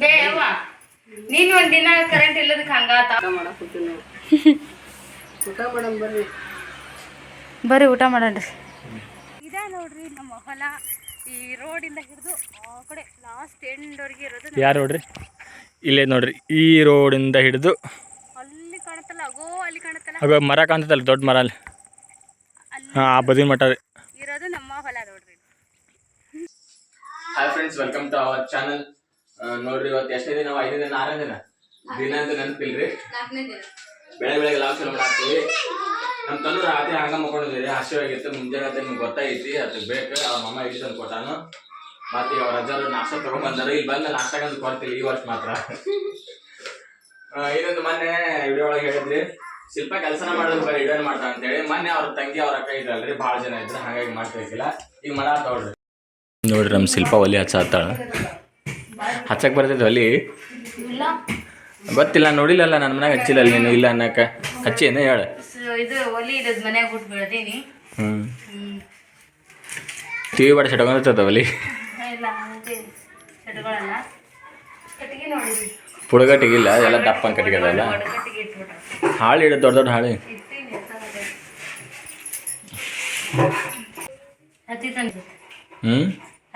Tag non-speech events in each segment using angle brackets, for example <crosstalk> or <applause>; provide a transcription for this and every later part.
ಬೇ ಅವ್ವ. ನೀನ್ ಒಂದ್ ದಿನ ಕರೆಂಟ್ ಇಲ್ಲದಕ್ಕೆ ಹಂಗಾತ. ಊಟ ಮಾಡಮ್ ಬರ್ರಿ. ಬರ್ರಿ ಊಟ ಮಾಡಣ್ರಿ ಇದ ನೋಡ್ರಿ ನಮ್ಮ ಹೊಲ. ಈ ರೋಡಿಂದ ಹಿಡಿದು ಆ ಕಡೆ ಲಾಸ್ಟ್ ಎಂಡ್ವರೆಗೆ ಇರೋದು ಯಾರು ನೋಡ್ರಿ? ಇಲ್ಲೇ ನೋಡ್ರಿ ಈ ರೋಡಿಂದ ಹಿಡಿದು. ಅಲ್ಲಿ ಕಾಣುತ್ತಲ್ಲ ಅಗೋ ಅಲ್ಲಿ ಕಾಣುತ್ತಲ್ಲ. ಆಗ ಮರ ಕಾಣ್ತದಲ್ಲ ದೊಡ್ಡ ಮರ ಅಲ್ಲಿ. ಅಲ್ಲಿ ಹಾಂ ಆ ಬದಿನ ಮಠ ರೀ. ಇರೋದು ನಮ್ಮ ಹೊಲ ನೋಡ್ರಿ. Hi friends welcome to our channel ನೋಡ್ರಿ ಇವತ್ತು ಎಷ್ಟೇ ದಿನ ನಾವು ಐದನೇ ದಿನ ಆರನೇ ದಿನ? ದಿನ ಅಂತ ನೆನಪಿಲ್ರಿ ಬೆಳೆ ಬೆಳಗ್ಗೆ ಲಾವ್ ಚಲೋ ಮಾಡ್ತೀವಿ ನಮ್ಮ ತಂದು ರಾತ್ರಿ ಹಂಗ ಮಕ್ಕೊಂಡಿದ್ದೀರಿ ಹಸಿವಾಗಿತ್ತು ಮುಂಜಾನೆ ನಿಮ್ಗೆ ಗೊತ್ತಾಗೈತಿ. ಅದಕ್ಕೆ ಬೇಕು. ಅವ್ರ ಮಮ್ಮ ಇಟ್ಟು ತಂದು ಕೊಟ್ಟಾನು. ಮತ್ತೆ ಅವ್ರ ಅಜ್ಜರು ನಾಷ್ಟ ತಗೊಂಡ್ಬಂದಾರ ಇಲ್ಲಿ ಬಂದ ನಾಷ್ಟಾಗಂತ ಕೊಡ್ತೀವಿ ಈ ವರ್ಷ ಮಾತ್ರ. ಆ, ಇನ್ನೊಂದು ಮೊನ್ನೆ ವಿಡಿಯೋ ಒಳಗೆ ಹೇಳಿದ್ರಿ. ಶಿಲ್ಪ ಕೆಲಸ ಮಾಡೋದು ಬರೀ ವಿಡಿಯೋ ಮಾಡ್ತಾ ಅಂತೇಳಿ ಮೊನ್ನೆ ಅವ್ರ ತಂಗಿ ಅವ್ರ ಅಕ್ಕ ಇದ್ರಲ್ರಿ. ಭಾಳ ಜನ ಇದ್ರು. ಹಾಗಾಗಿ ಇದ್ದಿಲ್ಲ. ಈಗ ಮಾಡಾತವ್ರಿ ನೋಡ್ರಿ. ನಮ್ಮ ಶಿಲ್ಪ ಒಲಿ ಹಚ್ಚಾತಾಳ. ಹಚ್ಚಕ್ ಬರ್ತೈತೆ ಒಲಿ ಇಲ್ಲ. ಗೊತ್ತಿಲ್ಲ ನೋಡಿಲ್ಲಲ್ಲ ನನ್ನ ಮನ್ಯಾಗ ಹಚ್ಚಿಲ್ಲ ನೀನು ಇಲ್ಲ ಅನ್ನಕ. ಹಚ್ಚಿ ಏನು ಹೇಳ? ಸ- ಇದು ಒಲಿ ಇರೋದು ಮನ್ಯಾಗ ಬಿಟ್ಟು ಬೆಳ್ದೀನಿ ಹ್ಞೂ ಟಿ ಟಿವಿ ಬಾಡ ಸೆಟ್ಕೊಂಡಿರ್ತದ ಒಲಿ? ಪುಡಗಟ್ಟಿಗಿಲ್ಲ ಎಲ್ಲ ದಪ್ಪ ಕಟ್ಟಿಗೆದಲ್ಲ? ಕಟ್ಟಿಗೆ ಅದಲ್ಲ ಹಾಳು ಇಡ ದೊಡ್ಡ ದೊಡ್ಡ ಹಾಳು. ಹ್ಞೂ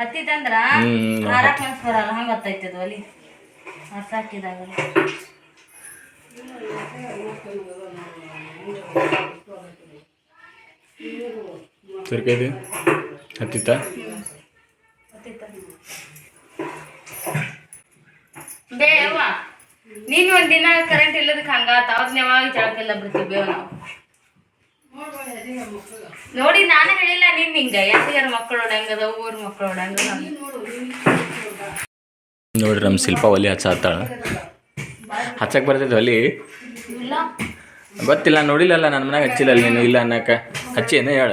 ಹತ್ತಿ ತಂದ್ರ ಹ್ಮ್. ಹಾರಕ್ ಮನ್ಸ್ ಬರಲ್ಲ ಹಂಗ ಹತ್ತೈತಿ ಅದು ಒಲಿ. ಹಸಾಕಿದಾಗ ತುರ್ಕೈತಿ ಹತ್ತಿತ್ತ? ನೀನ್ ಒಂದ್ ದಿನ ಕರೆಂಟ್ ಇಲ್ಲದಕ್ಕೆ ಹಂಗಾತ ಅವ್ರನ್ನ ಯಾವಾಗ ಜಾಗಕ್ಕೆಲ್ಲ ಬರ್ತೀವಿ ನಾವು. ನೋಡಿ ನಾನು ಹೇಳಿಲ್ಲ ನೀನ್ ಹಿಂಗ. ಯಾರಿಗಾರ ಮಕ್ಕಳು ಹೆಂಗದ ಊರ್ ಮಕ್ಕಳು ಹೆಂಗ ನೋಡ್ರಿ ನಮ್ಮ ಶಿಲ್ಪ ಒಲಿ ಹಚ್ಚಾತಾಳ. ಹಚ್ಚಕ್ ಬರ್ತೈತೆ ಒಲಿ. ಗೊತ್ತಿಲ್ಲ ನೋಡಿಲ್ಲಲ್ಲ ನನ್ನ ಮನೆಗೆ ಹಚ್ಚಿಲ್ಲ ನೀನು ಇಲ್ಲ ಅನ್ನಕ. ಹಚ್ಚಿ ಏನೇ ಹೇಳ?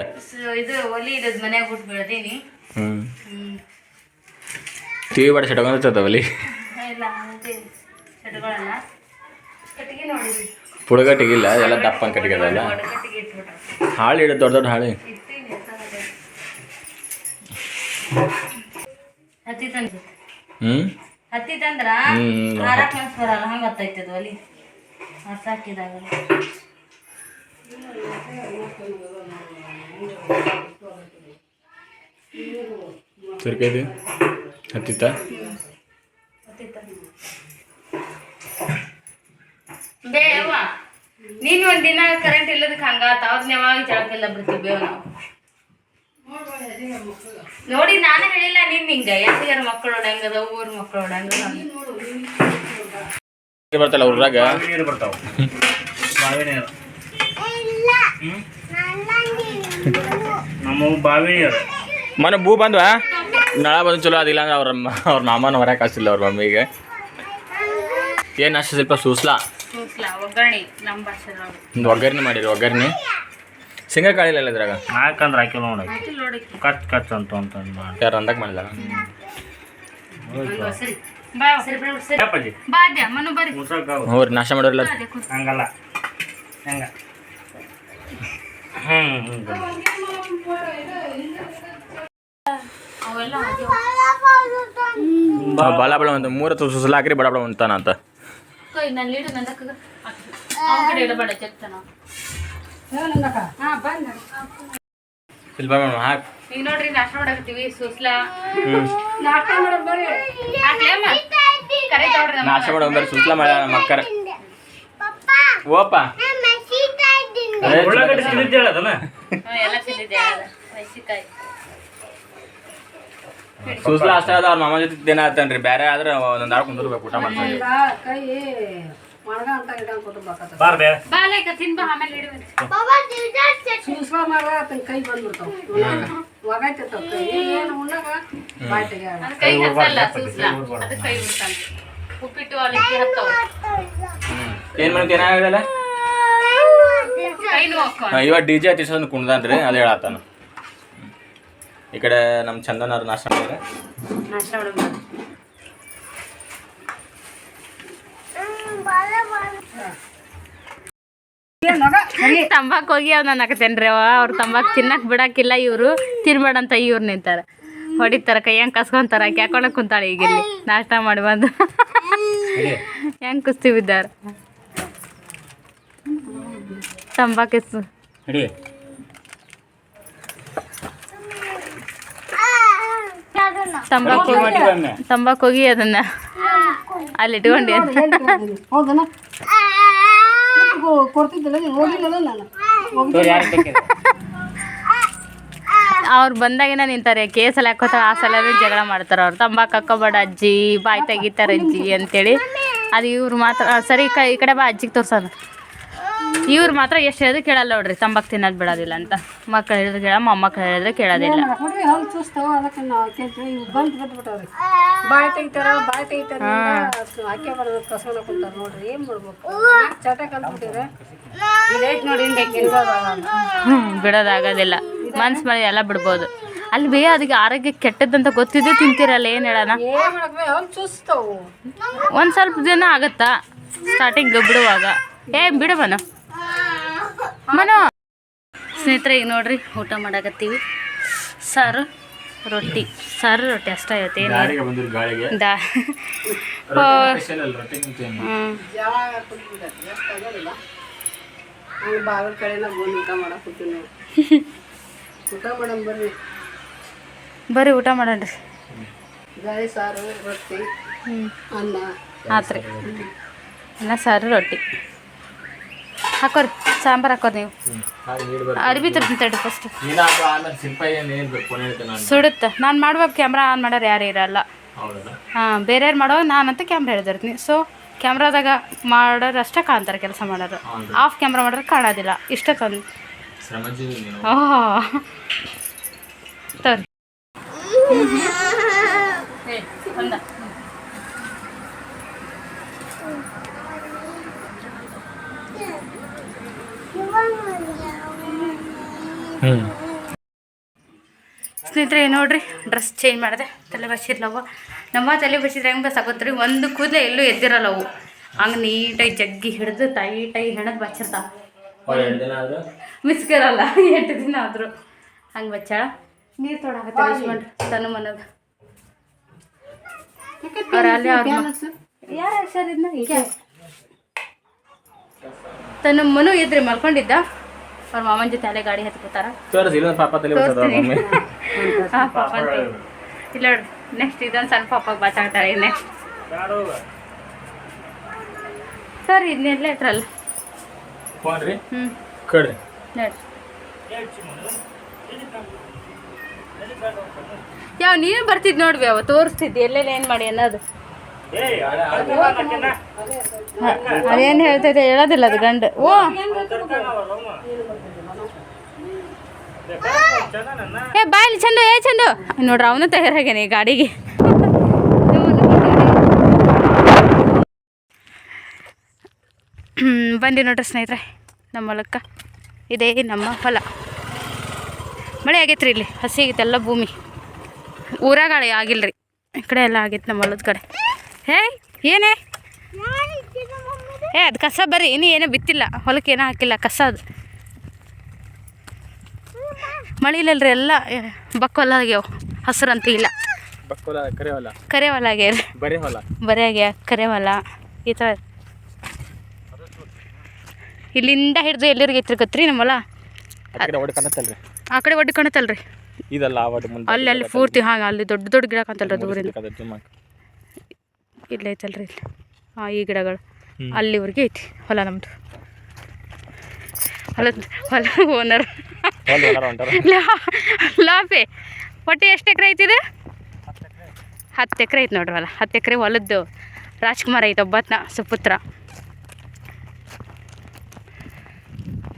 ಇದು ಒಲಿ ಇರೋದು ಮನೆಗೆ ಬಿಟ್ಟು ಬೆಳ್ದೀನಿ ಹ್ಞೂ ಹ್ಮ್. ಟಿವಿ ಬಾಡ ಸೆಟ್ ಒಲಿ. ಪುಡಗಟ್ಟಿಗಿಲ್ಲ ಎಲ್ಲ ದಪ್ಪ ಕಟ್ಟಿಗೆ ಇಟ್ಬಿಟ್ರೆ. ಹಾಳು ಇಡ ದೊಡ್ಡ ದೊಡ್ಡ ಹಾಳು. ಹತ್ತಿ ತಂದ ಹ್ಞೂ ಹತ್ತಿ ತಂದ್ರ? ಹ್ಮ್. ಹಾರಕ್ ಮನ್ಸ್ ಬರಲ್ಲ ಹಂಗ ಗೊತ್ತೈತಿ ಅದು ಒಲಿ. ಹಸಾಕಿದಾಗ ತುರ್ಕೈತಿ ಹತ್ತಿತ್ತ? ನೀನ್ ಒಂದ್ ದಿನ ಕರೆಂಟ್ ಇಲ್ಲದಕ್ಕೆ ಹಂಗಾತ ಅವ್ರನ್ನ ಯಾವಾಗ ಜಾಗಕ್ಕೆಲ್ಲ ಬರ್ತೀವಿ ನಾವು ನೋಡಿ ನಾನು ಹೇಳಿಲ್ಲ ನೀನ್ ಹಿಂಗ. ಯಾರಿಗಾರ ಮಕ್ಕಳು ಹೊಡಂಗದ ಊರ್ ಮಕ್ಕಳು ಹೊಡಂಗ ಬರ್ತಲ್ಲ ಊರಾಗ ನೀರು ಬರ್ತಾವ. ಬಾವಿ ನೀರು. ನಮ್ಮ ಬಾವಿ ನೀರು. ಮನೆ ಭೂ ಬಂದ್ವಾ? ನಳ ಬಂದು ಚಲೋ ಅದಿಲ್ಲ ಅಂದ್ರೆ ಅವ್ರ ಅವ್ರ ಮಾಮನ ಹೊರಕ್ಕೆ ಕಾಸಿಲ್ಲ ಅವ್ರ ಮಮ್ಮಿಗೆ. ಏನು ಅಷ್ಟು ಸ್ವಲ್ಪ ಸೂಸ್ಲ. ಒಗ್ಗರಣೆ ನಮ್ಮ ಭಾಷೆದೊಳಗೆ ಒಂದು ಒಗ್ಗರಣೆ ಮಾಡಿರಿ ಒಗ್ಗರಣೆ? ಶೇಂಗಾ ಕಾಳಿಲ್ಲ ಇದ್ರಾಗ? ಹಾಕಂದ್ರೆ ಹಾಕಿಲ್ಲ ನೋಡಿ. ಕಚ್ ಕಚ್ ಅಂತ ಅಂತಂದು ಮಾಡಿ. ಯಾರು ಅಂದಾಗ ಮಾಡಿಲ್ಲ? ಒಂದು ಸರಿ. ಬಾ ಸರಿ ಅಪ್ಪಾಜಿ. ಬಾ ಅದ್ಯ ಮನು ಬರ್ರಿ. ಮುಸಕ ಹ್ಞೂ ರೀ ನಾಷ್ಟ ಮಾಡೋರಿಲ್ಲ? ಅದೇ ಹಂಗಲ್ಲ. ಹೆಂಗ. ಹ್ಞೂ ಅವೆಲ್ಲ ಬಲ ಬಳ ಒಂದು ಮೂರು ಹೊತ್ತು ಸುಸಲ ಹಾಕ್ರಿ ಬಡ ಅಂತ. ಇಲ್ಲಿ ಬಾ ಮೇಡಮ್ ಹಾಕಿ ಈಗ ನೋಡ್ರಿ ನಾಷ್ಟ ಮಾಡಕತ್ತೀವಿ ಸುಸ್ಲಾ. ನಾಷ್ಟ ಮಾಡೋದ್ ಬರ್ರಿ. ಹಾಕ್ಲೇಮ್ಮ ಕರೆ ತಗೊಳ್ರಿ ನಮ್ಮ ನಾಷ್ಟ ಮಾಡೋ ಬರೀ ಸುಸ್ಲ ಮಾಡ ನಮ್ಮ ಅಕ್ಕರ. ಓಪ ಉಳ್ಳಾಗಡ್ಡಿ ಎಲ್ಲ ಸಿದ್ದಿದೆ ಮೆಣಸಿನ್ಕಾಯಿ ಸುಸ್ಲ ಅಷ್ಟೇ ಅದ ಅವ್ರ ಮಾಮ ಜೊತೆ ದಿನ ಆತನ್ರಿ. ಬೇರೆ ಆದ್ರೆ ಒಂದೊಂದು ಆರು ಕುಂದಿರ್ಬೇಕು ಊಟ ಮಾಡ್ತಾರೆ ಏನು ಉಪ್ಪಿಟ್ಟು ಅವಲಕ್ಕಿ ಹತ್ತವು ಮಾಡ್ತಿ ಏನಾಗಲ್ಲ ಇವಾಗ ಡಿ ಜೆ ತಿರ್ಸೋದು ಕುಣ್ದಾನ್ರಿ ಅದು ಹೇಳತ್ತಾನ. ಈ ಕಡೆ ನಮ್ಮ ಚಂದನ ಅವ್ರು ನಾಷ್ಟ ಮಾಡಿದ್ರೆ. ತಂಬಾಕ್ ಹೋಗಿ ಅವ್ನ ಅನ್ನಕತ್ತೇನ್ರಿ ಅವ ಅವ್ರು ತಂಬಾಕ್ ತಿನ್ನಕ್ ಬಿಡಾಕಿಲ್ಲ ಇವರು. ತಿನ್ಬೇಡಂತ ಇವ್ರು ನಿಂತಾರ. ಹೊಡಿತಾರ ಕೈ ಹೆಂಗ್ ಕಸ್ಕೊಂತಾರ? ಕ್ಯಾಕೊಂಡ ಕುಂತಾಳೆ ಈಗ ಇಲ್ಲಿ. ನಾಷ್ಟ ಮಾಡಿ ಬಂದು. ಹೆಂಗ್ ಕುಸ್ತಿ ಬಿದ್ದಾರ ತಂಬಾಕಿಸ್ ಹಿಡಿ ತಂಬಾಕು ತಂಬಾಕು ಹೋಗಿ ಅದನ್ನ ಅಲ್ಲಿ ಇಟ್ಕೊಂಡಿ ಅವ್ರು ಬಂದಾಗಿನ ನಿಂತಾರೆ. ಕೇಸಲ್ಲಿ ಹಾಕೋತಾರ. ಆ ಸಲ ಜಗಳ ಮಾಡ್ತಾರ ಅವ್ರು. ತಂಬಾಕು ಹಾಕೋಬೇಡ ಅಜ್ಜಿ. ಬಾಯ್ ತೆಗಿತಾರೆ ಅಜ್ಜಿ ಅಂತೇಳಿ. ಅದು ಇವ್ರು ಮಾತ್ರ ಸರಿ ಈ ಕಡೆ ಬಾ ಅಜ್ಜಿಗೆ ತೋರ್ಸೋದು ಇವ್ರು ಮಾತ್ರ ಎಷ್ಟು ಹೇಳಿದ್ರು ಕೇಳಲ್ಲ ನೋಡ್ರಿ ತಂಬಾಕು ತಿನ್ನೋದು ಬಿಡೋದಿಲ್ಲ ಅಂತ. ಮಕ್ಕಳು ಹೇಳಿದ್ರೆ ಕೇಳ ಮೊಮ್ಮಕ್ಕಳು ಹೇಳಿದ್ರೆ ಕೇಳೋದಿಲ್ಲ. ಹ್ಞೂ ಬಿಡೋದಾಗೋದಿಲ್ಲ. ಮನ್ಸು ಮಾಡಿ ಎಲ್ಲ ಬಿಡ್ಬೋದು. ಅಲ್ಲಿ ಬೇ ಅದಕ್ಕೆ ಆರೋಗ್ಯ ಕೆಟ್ಟದಂತ ಗೊತ್ತಿದ್ದು ತಿಂತಿರಲ್ಲ ಏನು ಹೇಳೋಣ? ಒಂದು ಸ್ವಲ್ಪ ದಿನ ಆಗತ್ತಾ? ಸ್ಟಾರ್ಟಿಂಗ್ ಬಿಡುವಾಗ. ಏ ಬಿಡು ಮನು. ಸ್ನೇಹಿತರೆ ಈಗ ನೋಡ್ರಿ ಊಟ ಮಾಡಕತ್ತೀವಿ. ಸಾರು ರೊಟ್ಟಿ. ಸಾರು ರೊಟ್ಟಿ ಅಷ್ಟ ಐತೆ ಬರ್ರಿ. ಊಟ ಮಾಡೋಣ್ರಿ. ಗಾಳಿ ಸಾರು ರೊಟ್ಟಿ ಅನ್ನ. ಆತ್ರಿ. ಅನ್ನ ಸಾರು ರೊಟ್ಟಿ. ಹಾಕೋರಿ ಸಾಂಬಾರು ಹಾಕೋರಿ ನೀವು. ಅರ್ಬಿ ತರ್ತೀನಿ ಫಸ್ಟ್ ನೀನು ನಾನು. ಸುಡುತ್ತೆ. ನಾನು ಮಾಡ್ಬೇಕು ಕ್ಯಾಮ್ರಾ ಆನ್ ಮಾಡೋರು ಯಾರು ಇರಲ್ಲ. ಹೌದಾ? ಹಾಂ ಬೇರೆಯವ್ರು ಮಾಡೋ ಅಂತ ಕ್ಯಾಮ್ರಾ ಹಿಡ್ದಿರ್ತೀನಿ ಸೊ ಕ್ಯಾಮ್ರಾದಾಗ ಮಾಡೋರು ಅಷ್ಟೇ ಕಾಣ್ತಾರೆ ಕೆಲಸ ಮಾಡೋರು. ಆಫ್ ಕ್ಯಾಮ್ರಾ ಮಾಡೋರು ಕಾಣೋದಿಲ್ಲ. ಇಷ್ಟ ತಂದು ಓಹ್. ತೋರಿ. ಸ್ನೇಹಿತರೆ ನೋಡ್ರಿ? ಡ್ರೆಸ್ ಚೇಂಜ್ ಮಾಡಿದೆ. ತಲೆ ಬಸಿರ್ಲವ ನಮ್ಮ ತಲೆ ಬಸಿದ್ರೆ ಹೆಂಗೆ ಸಾಕೋತ್ರಿ ಒಂದು ಕೂದಲೆ ಎಲ್ಲೂ ಎದ್ದಿರಲ್ಲ ಅವು. ಹಂಗೆ ನೀಟಾಗಿ ಜಗ್ಗಿ ಹಿಡಿದು ಟೈಟಾಗಿ ಹೆಣದ್ ಬಚ್ಚಿರ್ತಾವ ಅವ್ರು ಎರಡು ದಿನ ಆದ್ರೆ? ಮಿಸ್ಕಿರಲ್ಲ ಎಂಟು ದಿನ ಆದರೂ. ಹಂಗೆ ಬಚ್ಚಾಳ. ನೀರು ತೊಡಾಕತ್ತೆ ಯಜಮಾನ್ ತನು ಮನದ ಅಲ್ಲಿ ಯಾರು ಸರ್ ಈಗ ತನ್ನ ಮನು ಇದ್ರಿ ಮಲ್ಕೊಂಡಿದ್ದ. ಅವ್ರ ಮಾಮನ ಜೊತೆ ಅಲ್ಲೇ ಗಾಡಿ ಹತ್ಕೋತಾರ. ತೋರಿಸಿ ಪಾಪ ತಲೆ <laughs> ಹಾ, ಪಾಪ. ಇಲ್ಲ ನೆಕ್ಸ್ಟ್ ಇದೊಂದು ಸಣ್ಣ ಪಾಪಾಗ ಬಾಚಾಡ್ತಾರೆ ನೆಕ್ಸ್ಟ್ ಸರ್ ಇದನ್ನೆಲ್ಲ ಇಟ್ರಲ್ಲ ಫೋನ್ ರೀ? ಹ್ಞೂ ನೋಡಿ. ಯಾವ ನೀನು ಬರ್ತಿದ್ ನೋಡ್ವಿ ಅವ ತೋರಿಸ್ತಿದ್ದಿ ಎಲ್ಲೆಲ್ಲ ಏನು ಮಾಡಿ ಅನ್ನೋದು. ಅದೇನು ಹೇಳ್ತೈತೆ ಹೇಳೋದಿಲ್ಲ ಅದು ಗಂಡ. ಓ. ಏ ಬಾಯ್ಲಿ ಚಂದು, ಏ, ಚಂದು. ನೋಡ್ರಿ, ಅವನು ತಯಾರಾಗ್ಯಾನ ಈ ಗಾಡಿಗೆ. ಬಂದಿ ನೋಡ್ರಿ ಸ್ನೇಹಿತರೆ, ನಮ್ಮ ಹೊಲಕ್ಕೆ. ಇದೇ ನಮ್ಮ ಹೊಲ. ಮಳೆ ಆಗೈತ್ರಿ ಇಲ್ಲಿ, ಹಸಿ ಆಗೈತೆ ಎಲ್ಲ ಭೂಮಿ. ಆಗಿಲ್ಲ ರೀ ಈ ಕಡೆ ಎಲ್ಲ ಆಗೈತೆ ನಮ್ಮ ಹೊಲದ ಕಡೆ. ಹೇ ಏನೇ? ಏ ಅದು ಕಸ ಬರ್ರಿ ಇನ್ನೂ ಏನೂ ಬಿತ್ತಿಲ್ಲ. ಹೊಲಕ್ಕೆ ಏನೂ ಹಾಕಿಲ್ಲ ಕಸ ಅದು. ಮಳಿಲಲ್ರಿ ಎಲ್ಲ ಬಕ್ಕೊಲ್ಲ ಆಗ್ಯಾವ. ಹೊಲ ಅಂತ ಹಸ್ರಂತ ಇಲ್ಲ. ಬಕ್ಕೋಲ ಕರೆ ಹೊಲ. ಆಗ್ಯಾರ ಬರೀ ಹೊಲ. ಬರೀ ಆಗ್ಯಾವ ಕರೆ ಹೊಲ. ಈ ಥರ. ಇಲ್ಲಿಂದ ಹಿಡಿದು ಎಲ್ಲಿರಿಗೆ ಐತ್ರಿ ಗೊತ್ತ್ರಿ ನಮ್ಮ ಹೊಲ? ಆ ಕಡೆ ಹೊಡೆ ಕಾಣತ್ತಲ್ರಿ. ಆ ಕಡೆ ಒಡ್ಡಿ ಕಾಣತ್ತಲ್ರಿ. ಇದಲ್ಲ ಆ ಒಟ್ಟು ಮುಂದೆ ಅಲ್ಲಿ ಅಲ್ಲಿ ಪೂರ್ತಿ ಹಾಂ ಅಲ್ಲಿ ದೊಡ್ಡ ದೊಡ್ಡ ಗಿಡ ಕಾಣ್ತಲ್ರಿ ದೂರಿಂದ. ಇಲ್ಲಿ ಐತಲ್ರಿ ಇಲ್ಲಿ. ಹಾಂ ಈ ಗಿಡಗಳು. ಅಲ್ಲಿವರೆಗೆ ಐತಿ ಹೊಲ ನಮ್ಮದು ಹೊಲ ಹೊಲ ಓನರ್ ಲಾಪೆ ಒಟ್ಟು ಎಷ್ಟು ಎಕರೆ ಐತಿದೆ ಹತ್ತು ಎಕರೆ ಐತೆ. ನೋಡ್ರಿ ಹೊಲ. ಹತ್ತು ಎಕರೆ ಹೊಲದ್ದು ರಾಜ್ಕುಮಾರ್ ಐತೆ ಒಬ್ಬತ್ನ ಸುಪುತ್ರ.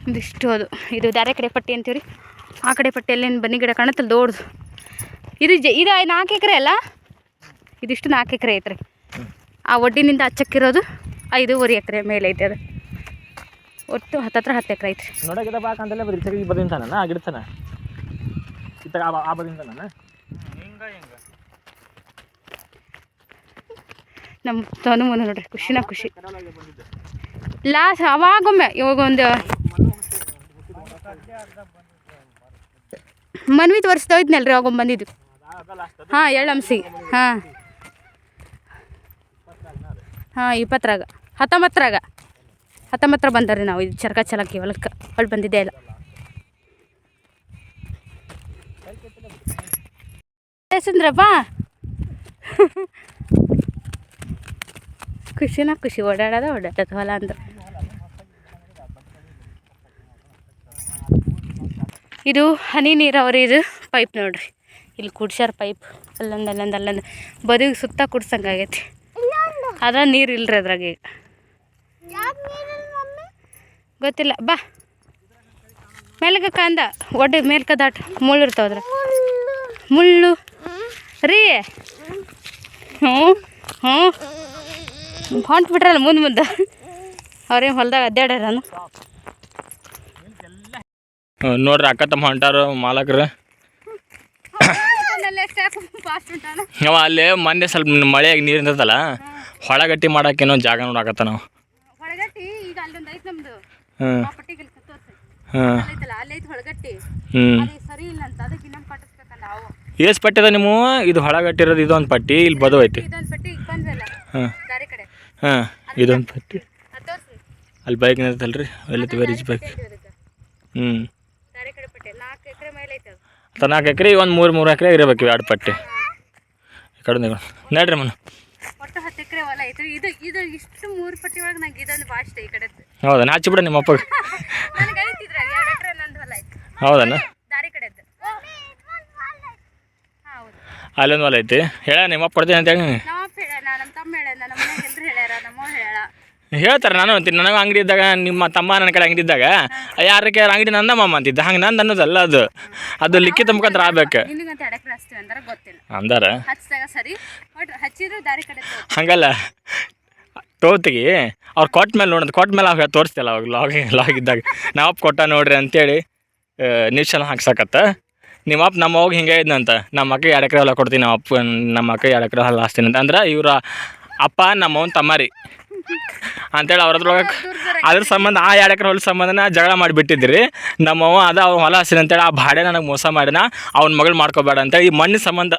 ಇದಿಷ್ಟು ಅದು. ಇದು ಬೇರೆ ಕಡೆ ಪಟ್ಟಿ ಅಂತೀವ್ರಿ? ಆ ಕಡೆ ಪಟ್ಟಿಯಲ್ಲೇನು ಬನ್ನಿ ಗಿಡ ಕಾಣತ್ತಲ್ಲ ದೊಡ್ದು. ಇದು ಜ ಇದು ನಾಲ್ಕು ಎಕರೆ ಅಲ್ಲ? ಇದಿಷ್ಟು ನಾಲ್ಕು ಎಕರೆ ಐತ್ರಿ. ಆ ಒಡ್ಡಿನಿಂದ ಹಚ್ಚಕ್ಕಿರೋದು ಐದೂವರೆ ಎಕರೆ ಮೇಲೆ ಐತೆ ಅದು. ಒಟ್ಟು ಹತ್ತತ್ರ ಹತ್ತು ಎಕರೆ ಐತೆ. ನೋಡ ಗಿಡ ಬಾಕ ಅಂತಲೇ ಬರೀ ಈ ಬದಿಂದ ನಾನು ಆ ಗಿಡತನ ಇತ್ತಾಗ ಆ ಆ ಬದಿಂದ ನಾನು ನಮ್ಮ ತನು ಮನು ನೋಡ್ರಿ ಖುಷಿನ ಖುಷಿ. ಲಾಸ್ಟ್ ಅವಾಗೊಮ್ಮೆ ಇವಾಗ ಒಂದು ಮನ್ವಿ ತೋರಿಸ್ತಾ ಇದ್ನಲ್ರಿ ಅವಾಗೊಮ್ಮೆ ಬಂದಿದ್ದು ಹಾಂ ಎಳ್ಳಂಸಿ ಹಾಂ. ಹಾಂ ಇಪ್ಪತ್ತರಾಗ ಹತ್ತೊಂಬತ್ತರಾಗ ಹತ್ತೊಂಬತ್ತರ ಬಂದಾರಿ ನಾವು. ಇದು ಚರಕ ಚಲಕ್ಕೆ ಹೊಲಕ್ಕೆ. ಹೊಳ್ ಬಂದಿದ್ದೇ ಇಲ್ಲ. ಸುಂದ್ರಪ್ಪ. ಖುಷಿನ ಖುಷಿ. ಓಡಾಡೋದ ಓಡಾಡೋದು ಹೊಲ ಅಂದ್ರೆ. ಇದು ಹನಿ ನೀರಾವರಿ ಇದು ಪೈಪ್ ನೋಡ್ರಿ. ಇಲ್ಲಿ ಕುಡ್ಸ್ಯಾರ ಪೈಪ್. ಅಲ್ಲೊಂದು ಅಲ್ಲೊಂದು ಅಲ್ಲೊಂದು. ಬದಿಗೆ ಸುತ್ತ ಕುಡ್ಸಂಗಾಗೈತಿ. ಅದ ನೀರು ಇಲ್ರಿ ಅದ್ರಾಗ ಈಗ. ಗೊತ್ತಿಲ್ಲ. ಬಾ. ಮೇಲ್ಗ ಕಂದ. ಒಡ್ಡೆ ಮೇಲ್ಕ ದಾಟ. ಮುಳ್ಳು ಇರ್ತಾವ ಅದ್ರ ಮುಳ್ಳು. ರೀ. ಹ್ಞೂ. ಹ್ಞೂ. ಹೊಂಟು ಬಿಟ್ರಲ್ಲ ಮುಂದೆ ಮುಂದೆ. ಅವ್ರೇನು ಹೊಲ್ದಾಗ ಅಡ್ಡಾಡ್ಯಾರನು ಹ್ಮ್, ನೋಡ್ರಿ ಅಕ್ಕ ತಮ್ಮ ಹೊಂಟಾರು ಮಾಲಕ್ರು. <laughs> ಅವ ಅಲ್ಲಿ ಮೊನ್ನೆ ಸ್ವಲ್ಪ ಮಳೆಯಾಗಿ ನೀರು ನಿಂತಲ್ಲ ಹೊಳಗಟ್ಟಿ ಮಾಡಕ್ಕೇನೋ ಜಾಗ ನೋಡಾಕತ್ತ ನಾವು. ಹಾಂ. ಹ್ಞೂ ಪಟ್ಟಿ ಅದ ನಿಮ್ಮ? ಇದು ಹೊಳಗಟ್ಟಿರೋದು ಇದೊಂದು ಪಟ್ಟಿ ಇಲ್ಲಿ ಬದು ಐತಿ ಹಾಂ. ಹಾಂ ಇದೊಂದು ಪಟ್ಟಿ. ಅಲ್ಲಿ ಬೈಕ್ ನಿಂತಲ್ರಿ ಅಲ್ಲಿ ಬೈಕ್ ಹ್ಞೂ ಅಂತ ನಾಲ್ಕು ಎಕರೆ ಒಂದು ಮೂರು ಮೂರು ಎಕರೆ ಇರಬೇಕು ಎರಡು ಪಟ್ಟಿ. ಈ ಕಡೆ ನೋಡ್ರಿ ಮನ. ಒಟ್ಟು ಹತ್ತು ಎಕರೆ ಹೊಲ ಐತ್ರಿ ಇದು ಇದು ಇಷ್ಟು ಮೂರು ಪಟ್ಟಿ ಒಳಗೆ ನಂಗೆ ಇದೊಂದು ಭಾಳ ಇಷ್ಟ ಈ ಕಡೆ ಹೌದಾ? ನಾಚಿ ಬಿಡ ನಿಮ್ಮ ಅಪ್ಪಗೆ. ನನಗೆ ಐತಿದ್ರಾಗ ಎರಡು ಎಕರೆ ನಂದು ಹೊಲ ಐತಿ. ಹೌದನ ದಾರಿ ಹೌದು. ಅಲ್ಲೊಂದು ಹೊಲ ಐತಿ. ಹೇಳ ನಿಮ್ಮ ಅಪ್ಪ ಕೊಡ್ತೀನಿ ಅಂತ ಹೇಳಿ. ನಮ್ಮ ಅಪ್ಪ ಹೇಳ್ಯಾನ ನಮ್ಮ ತಮ್ಮ ಹೇಳ ನಮ್ಮ ಮನೆಗೆ ಎಲ್ಲರೂ ಹೇಳ್ಯಾರ ನಮ್ಮ ಹೇಳ್ಯಾಳ. ಹೇಳ್ತಾರೆ ನಾನು ಅಂತೀನಿ. ನನಗೆ ಅಂಗಡಿ ಇದ್ದಾಗ ನಿಮ್ಮ ತಮ್ಮ ನನ್ನ ಕಡೆ ಅಂಗಡಿ ಇದ್ದಾಗ ಯಾರಕ್ಕೆ ಅಂಗಡಿ ನಂದ ಮಾಮ ಅಂತಿದ್ದ. ಹಂಗೆ ನಂದು ಅನ್ನೋದಲ್ಲ ಅದು. ಅದು ಲಿಖಿತ ಮುಖಾಂತರ ಆಗ್ಬೇಕು. ಅಂದಾರ. ಹಂಗಲ್ಲ. ತೋತಿಗೆ ಅವ್ರು ಕೊಟ್ಟ ಮೇಲೆ ನೋಡೋದು ಕೊಟ್ಟ ಮೇಲೆ ಅವಾಗ ತೋರಿಸ್ತಿಲ್ಲ ಅವಾಗ ಲಾಗ್ ಲಾಗ್ ಇದ್ದಾಗ. ನಾವಪ್ಪ ಕೊಟ್ಟ ನೋಡ್ರಿ ಅಂತೇಳಿ ನ್ಯೂಸ್ ಹಾಕ್ಸಕತ್ತ. ನಿಮ್ಮ ಅಪ್ಪ ನಮ್ಮ ಅವಾಗ ಹಿಂಗೆ ಇದ್ನಂತ ನಮ್ಮ ಅಕ್ಕ ಎರಡು ಎಕರೆ ಹೊಲ ಕೊಡ್ತೀನಿ ನಮ್ಮ ಅಪ್ಪ ನಮ್ಮ ಅಕ್ಕ ಎರಡು ಎಕರೆ ಹೊಲ ಹಾಸ್ತೀನಿ ಅಂತ. ಅಂದ್ರೆ ಇವರ ಅಪ್ಪ ನಮ್ಮ ಅವ್ನ ತಮ್ಮರಿ ಅಂತೇಳಿ ಅವ್ರದ್ರೊಳಗೆ ಅದ್ರ ಸಂಬಂಧ ಆ ಎರಡು ಎಕರೆ ಹೊಲ ಸಂಬಂಧನ ಜಗಳ ಮಾಡಿಬಿಟ್ಟಿದ್ರಿ. ನಮ್ಮವ್ವ ಅದ ಅವ್ರ ಹೊಲ ಹಸಿನ ಅಂತೇಳಿ ಆ ಭಾಡೆ ನನಗೆ ಮೋಸ ಮಾಡಿನ ಅವ್ನ ಮಗಳು ಮಾಡ್ಕೋಬೇಡ ಅಂತೇಳಿ ಈ ಮಣ್ಣಿನ ಸಂಬಂಧ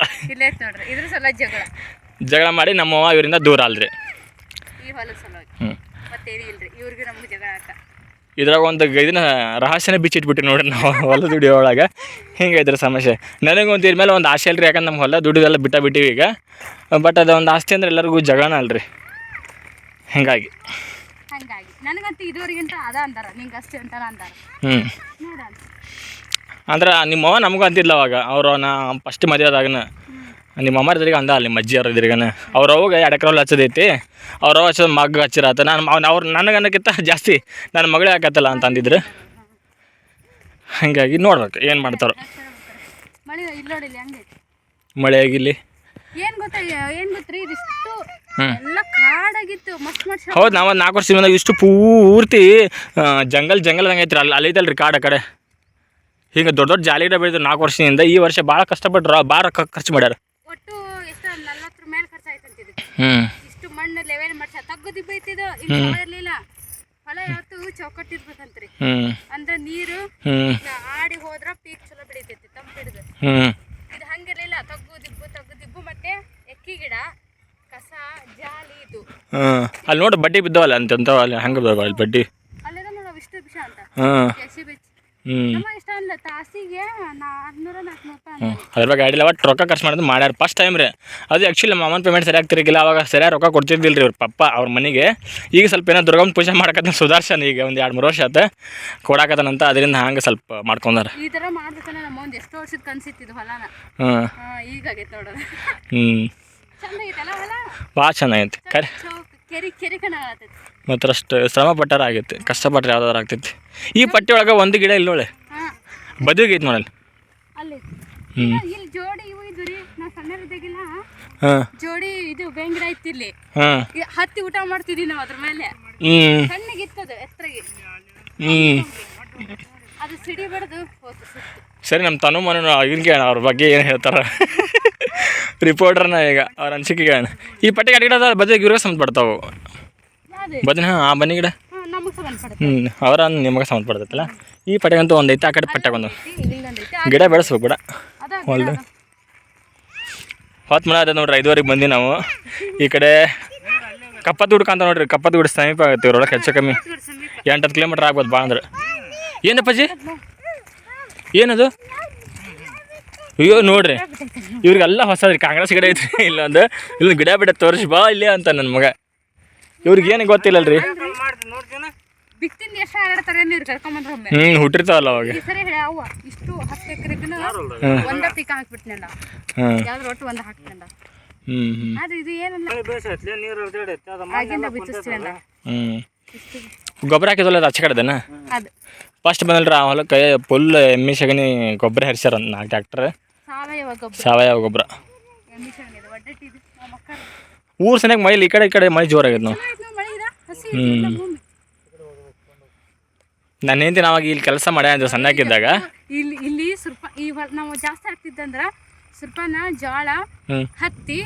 ಜಗಳ. ಮಾಡಿ ನಮ್ಮವ್ವ ಇವರಿಂದ ದೂರ ಅಲ್ರಿ ಹ್ಞೂ ಇದ್ರಾಗ ಒಂದು ಇದನ್ನ ರಹಸ್ಯನ ಬಿಚ್ಚಿಟ್ಬಿಟ್ಟು ನೋಡ್ರಿ ನಾವು ಹೊಲ ದುಡಿಯೋ ಒಳಗೆ. ಹಿಂಗೆ ಇದ್ರ ಸಮಸ್ಯೆ ನನಗೊಂದು ಇದ್ರ ಮೇಲೆ ಒಂದು ಆಸೆ ಅಲ್ರಿ ಯಾಕಂದ್ರೆ ನಮ್ಮ ಹೊಲ ದುಡಿದೆಲ್ಲ ಬಿಟ್ಟ ಬಿಟ್ಟಿವಿ ಈಗ. ಬಟ್ ಅದು ಒಂದು ಆಸ್ತಿ ಅಂದ್ರೆ ಎಲ್ಲರಿಗೂ ಜಗಳನ ಅಲ್ರಿ. ಹಿಂಗಾಗಿ. ಹಂಗಾಗಿ. ನನಗಂತೂ ಇದುವರೆಗಿಂತ ಅದ ಅಂದಾರ. ನಿಂಗೆ ಅಷ್ಟೇ ಅಂತಾರ ಅಂದಾರ. ಹ್ಞೂ ನೋಡ ಅಂದ್ರೆ ನಿಮ್ಮವ್ವ ನಮಗೂ ಅಂದಿಲ್ಲ ಅವಾಗ. ಅವರು ನಾ ಫಸ್ಟ್ ಮದುವೆ ಆದಾಗನ ನಿಮ್ಮ ಅಮ್ಮ ಇದ್ರಿಗೆ ಅಂದ ಅಲ್ಲಿ ಮಜ್ಜಿ ಅವ್ರ ಇದ್ರಿಗನ ಅವ್ರ ಅವಾಗ ಎಡಕ್ರಲ್ಲಿ ಹಚ್ಚದೈತಿ. ಅವ್ರ ಅವ ಹಚ್ಚೋದು ಮಗ್ ಹಚ್ಚಿರತ್ತ ನಾನು ಅವ್ನು ಅವ್ರು ನನಗನ್ನಕ್ಕಿಂತ ಜಾಸ್ತಿ ನನ್ನ ಮಗಳೇ ಹಾಕತ್ತಲ್ಲ ಅಂತ ಅಂದಿದ್ರು. ಹಾಗಾಗಿ ನೋಡ್ಬೇಕು ಏನು ಮಾಡ್ತಾರೋ. ಮಳೆ ಇಲ್ಲಿ ಮಳೆ ಆಗಿಲ್ಲಿ. ಏನು ಗೊತ್ತಾ ಏನು ಗೊತ್ತ್ರಿ? ಇದಿಷ್ಟು ಎಲ್ಲ ಕಾಡಾಗಿತ್ತು ಮಸ್ತ್ ಮಸ್ತ್ ಹೌದು ನಾವು ನಾಲ್ಕು ವರ್ಷ ಇಷ್ಟು ಪೂರ್ತಿ ಜಂಗಲ್ ಜಂಗಲ್ ಜಂಗಲ್ದಂಗೆ ಐತ್ರಿ ಅಲ್ಲಿ ಅಲ್ಲೈತಲ್ರಿ ಕಾಡ ಕಡೆ. ಹಿಂಗೆ ದೊಡ್ಡ ದೊಡ್ಡ ಜಾಲಿ ಗಿಡ ಬೆಳೆದ್ರು ನಾಲ್ಕು ವರ್ಷದಿಂದ ಈ ವರ್ಷ ಭಾಳ ಕಷ್ಟಪಟ್ರು ಭಾಳ ಖರ್ಚು ಮಾಡ್ಯಾರ. ಒಟ್ಟು ಎಷ್ಟು ನಲ್ವತ್ತರ ಮೇಲೆ ಹ್ಮ್ ಹ್ಮ್. ಹ್ಞೂ ಇಷ್ಟು ಮಣ್ಣು ಲೆವೆಲ್ ಮಾಡ್ಸ ತಗ್ಗದಿ ಬೈತಿದ್ದು ಹ್ಮ್ ಹೊಲ ಹ್ಮ್. ಹ್ಮ್ ಯಾವತ್ತು ಹ್ಮ್ ಹ್ಮ್. ಅಂದ್ರೆ ನೀರು ಆಡಿ ಹೋದ್ರ ಪೀಕ್ ಚಲೋ ಬೆಳಿತೈತಿ ಇದು ಹಂಗಿರ್ಲಿಲ್ಲ ತಗ್ಗು ದಿಬ್ಬು ತಗ್ಗು ದಿಬ್ಬು ಮತ್ತೆ ಎಕ್ಕಿ ಗಿಡ. ಹಾಂ. ಅಲ್ಲಿ ನೋಡಿ ಬಡ್ಡಿ ಬಿದ್ದವಲ್ಲ ಅಂತ ಅಲ್ಲಿ ಹಂಗೆ ಬಿದ್ದಾವ ಅಲ್ಲಿ ಬಡ್ಡಿ. ಹಾಂ. ಹ್ಞೂ ಅಂದ್ರು. ಬಗ್ಗೆ ಅಡಿಲ್ಲ ಒಟ್ಟು ರೊಕ್ಕ ಖರ್ಚು ಮಾಡೋದು ಮಾಡ್ಯಾರ. ಫಸ್ಟ್ ಟೈಮ್ ರೀ. ಅದು ಆ್ಯಕ್ಚುಲಿ ನಮ್ಮ ಅಮ್ಮನ ಪೇಮೆಂಟ್ ಸರಿಯಾಗಿ ತಿರುಗಿಲ್ಲ ಅವಾಗ ಸರಿಯಾಗಿ ರೊಕ್ಕ ಕೊಡ್ತಿದ್ದಿಲ್ಲ ರೀ ಅವ್ರ ಪಪ್ಪ ಅವ್ರ ಮನೆಗೆ. ಈಗ ಸ್ವಲ್ಪ ಏನೋ ದುರ್ಗಮ್ಮ ಪೂಜೆ ಮಾಡಕತ್ತ ಸುಧಾರ್ಸನ್ ಈಗ ಒಂದು ಎರಡು ಮೂರು ವರ್ಷ ಆತ. ಕೊಡಾಕತ್ತಾನಂತ ಅದರಿಂದ ಹಂಗೆ ಸ್ವಲ್ಪ ಮಾಡ್ಕೊಂಡಾರ. ಈ ತರ ಮಾಡ್ಬೇಕಂದ್ರೆ ನಮ್ಮ ಒಂದು ಎಷ್ಟೋ ವರ್ಷದ ಕನ್ಸಿತ್ತಿದ್ದು ಹೊಲನ. ಹಾ, ನೋಡೋಣ ಹ್ಞೂ ಭಾಳ ಚೆನ್ನಾಗೈತಿ. ಕರೆ. ಮತ್ತು ಅಷ್ಟು ಶ್ರಮ ಪಟ್ಟಾರ ಆಗೈತಿ. ಕಷ್ಟಪಟ್ಟರೆ ಯಾವ್ದಾರು ಆಗ್ತೈತಿ. ಈ ಪಟ್ಟಿ ಒಳಗೆ ಒಂದು ಗಿಡ ಇಲ್ಲೋಳೆ ಹಾ. ಬದುಗೆ ನೋಡಲ್ಲಿ. ಹ್ಞೂ ಜೋಡಿ ಇದು ಹತ್ತಿ ಊಟ ಮಾಡ್ತಿದ್ವಿ ನಾವು ಅದ್ರ ಮೇಲೆ. ಸಣ್ಣಗಿತ್ತದು ಎತ್ತರಗೆ. ಅದು ಸಿಡಿ ಬಡ್ದು ಸರಿ ನಮ್ಮ ತನು ಮನು ಅವ್ರ ಬಗ್ಗೆ ಏನು ಹೇಳ್ತಾರೆ? ರಿಪೋರ್ಟರ್ನ ಈಗ ಅವ್ರ ಅನ್ಸಿಕೆಗೆ ಈ ಪಟ್ಟಿ ಗಿಡದ ಬದಿಗೆ ಇವ್ರಿಗೆ ಸಂಬಂಧ ಪಡ್ತಾವೆ ಯಾವ್ದು? ಬದಿನ ಹಾಂ ಆ ಬನ್ನಿ ಗಿಡ. ಹ್ಞೂ ಅವರ ನಿಮಗೆ ಸಂಬಂಧ ಪಡ್ತೈತಲ್ಲ. ಈ ಪಟ್ಟಿಗಂತೂ ಒಂದು ಐತೆ ಆ ಕಡೆ ಪಟ್ಟಾಗ ಒಂದು ಗಿಡ ಬೆಳೆಸ್ಬೇಕು ಬಿಡ ಹೊಲ್ದು ಹೊತ್ತು ಮನೆ ಅದ ನೋಡ್ರಿ ಐದುವರೆಗೆ ಬಂದು ನಾವು. ಈ ಕಡೆ ಕಪ್ಪತ್ತು ಹುಡ್ಕಂತ ನೋಡ್ರಿ ಕಪ್ಪತ್ತು ಗುಡ್ ಸಮೀಪ ಆಗುತ್ತೆ ಇವ್ರೊಳಗೆ ಹೆಚ್ಚು ಕಮ್ಮಿ. ಎಂಟು ಹತ್ತು ಕಿಲೋಮೀಟ್ರ್ ಆಗ್ಬೋದು ಭಾಳ ಅಂದ್ರೆ. ಏನಪ್ಪಾಜಿ ಏನದು? ಅಯ್ಯೋ ನೋಡ್ರಿ. ಇವ್ರಿಗೆಲ್ಲ ಹೊಸದ್ರಿ ಕಾಂಗ್ರೆಸ್ ಗಿಡ ಐತ್ರಿ ಇಲ್ಲೊಂದು ಇಲ್ಲೊಂದು ಗಿಡ ಬಿಡ ತೋರಿಸಿ ಬಾ ಇಲ್ಲೇ ಅಂತ ನನ್ನ ಮಗ. ಇವ್ರಿಗೇನು ಗೊತ್ತಿಲ್ಲಲ್ರಿ? ಹ್ಮ್ ಹುಟ್ಟಿರ್ತಾವಲ್ಲ ಅವಾಗ. ಈ ಸರಿ ಹೇಳಿ ಇಷ್ಟು ಹತ್ತು ಎಕರೆಗೂ ಒಂದ ಪೀಕ ಹಾಕ್ಬಿಟ್ನಲ್ಲ. ಹಾಂ ಯಾವ್ದು ಒಟ್ಟು ಒಂದು ಹಾಕ್ತಂಡ ಹ್ಞೂ ಹ್ಞೂ ಆದ್ರೆ ಇದು ಏನಲ್ಲ? ನೀರು ಹರಿದೈತೆ ಅದು ಆಗಿಂದ ಬಿತ್ತಿಸ್ತೀವಲ್ಲ. ಹ್ಞೂ ಗೊಬ್ಬರ ಹಾಕಿದ್ವಲ್ಲ ಅದು ಆಚೆ ಕಡೆದನ? ಫಸ್ಟ್ ಬಂದಲ್ರಿ ಆ ಹೊಲಕ್ಕೆ ಫುಲ್ ಎಮ್ಮೆ ಸಗಣಿ ಗೊಬ್ಬರ ಹರಿಸ್ಯಾರ ಒಂದು ನಾಲ್ಕು ಟ್ಯಾಕ್ಟ್ರ್ ಸಾವಯವ ಗೊಬ್ಬರ. ಸಾವಯವ ಗೊಬ್ಬರ. ಊರು ಸನಿಯಾಗಿ ಮೈಲಿ ಈ ಕಡೆ ಈ ಕಡೆ ಮಳೆ ಜೋರಾಗೈತೆ ನಾವು ಹ್ಞೂ ನನ್ನ ಹೆಂಡತಿ ನಾವಾಗ ಇಲ್ಲಿ ಕೆಲಸ ಮಾಡ್ಯ ಅಂದ್ರೆ ಸಣ್ಣಕ್ಕಿದ್ದಾಗ ಇಲ್ಲಿ ಇಲ್ಲಿ ಸುರ್ಪ ಈ ಹೊಲ ನಾವು ಜಾಸ್ತಿ ಹಾಕ್ತಿದ್ದಂದ್ರ ಸುರ್ಪನ ಜೋಳ ಹತ್ತಿ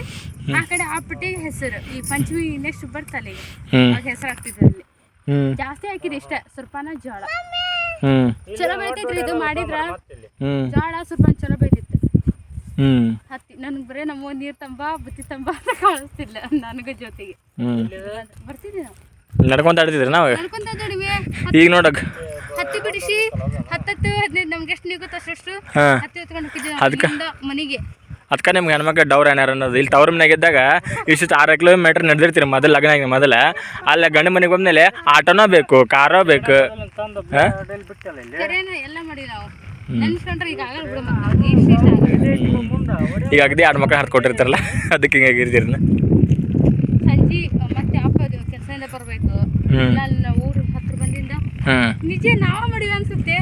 ಆ ಕಡೆ ಆ ಪಟ್ಟಿಗೆ ಹೆಸರು. ಈ ಪಂಚಮಿ ನೆಕ್ಸ್ಟ್ ಬರ್ತಲ್ಲ ಈಗ. ಹೆಸರು ಹಾಕ್ತಿದ್ದಲ್ಲಿ ಜಾಸ್ತಿ ಹಾಕಿದ್ರೆ ಇಷ್ಟ ಸುರ್ಪನ ಜೋಳ ಚಲೋ ಬೆಳಿತೈತ್ರಿ ಇದು ಮಾಡಿದ್ರ. ಜೋಳ ಸುರ್ಪನ್ ಚಲೋ ಬೆಳಿತಿತ್ತು ಹತ್ತಿ ನನಗೆ ಬರೀ ನಮ್ಮ ನೀರು ತಂಬ ಬುತ್ತಿ ತಂಬ ಅಂತ ಕಳಿಸ್ತಿಲ್ಲ ನನಗ ಜೊತೆಗೆ. ಹ್ಞೂ ಬರ್ತಿದ್ವಿ ನಾವು. ನಡ್ಕೊಂತ ಆಡ್ತಿದ್ರಿ ನಾವು? ನಡ್ಕೊಂತ ನೋಡಿವಿ ಈಗ ನೋಡಕ್. ಹತ್ತಿ ಬಿಡಿಸಿ ಹತ್ತತ್ತು ಹದಿನೈದು ನಮ್ಗೆ ಎಷ್ಟು ನೀಗುತ್ತೋ ಅಷ್ಟು ಹತ್ತಿ ಹೊತ್ಕೊಂಡು ಹೋಗಿದ್ವಿ ಅದ್ಕ- ಮನೆಗೆ. ಅದಕ್ಕೆ ನಿಮ್ಗೆ ಹೆಣ್ಮಕ್ಳು ಡೌರ್ ಏನಾರ ಅನ್ನೋದು. ಇಲ್ಲಿ ತವ್ರ ಮನೆಗೆ ಇದ್ದಾಗ ಇಷ್ಟು ಆರು ಕಿಲೋಮೀಟ್ರ್ ನಡೆದಿರ್ತೀರಿ ಮೊದಲು ಲಗ್ನ ಆಗಿ ಮೊದಲ. ಅಲ್ಲ ಗಂಡ ಮನೆಗೆ ಬಂದಮೇಲೆ ಆಟೋನೋ ಬೇಕು ಕಾರೋ ಬೇಕು. ಎಲ್ಲ ಮಾಡಿ ನಾವು ಈಗ ಅಗದಿ ಎರಡು ಮಕ್ಳು ಹರ್ದು ಕೊಟ್ಟಿರ್ತಾರಲ್ಲ ಅದಕ್ಕೆ ಹಿಂಗಾಗಿರ್ತೀರಿ ಸಂಜೆ ಮತ್ತೆ ಅಪ್ಪ ಕೆಲಸದಿಂದ ಬರಬೇಕು. ಹ್ಞೂ ಇಲ್ಲ ಊರು ಹತ್ರ ಬಂದಿಂದ ನಿಜ ನಾವು ಮಾಡಿವಿ ಅನ್ಸುತ್ತೆ?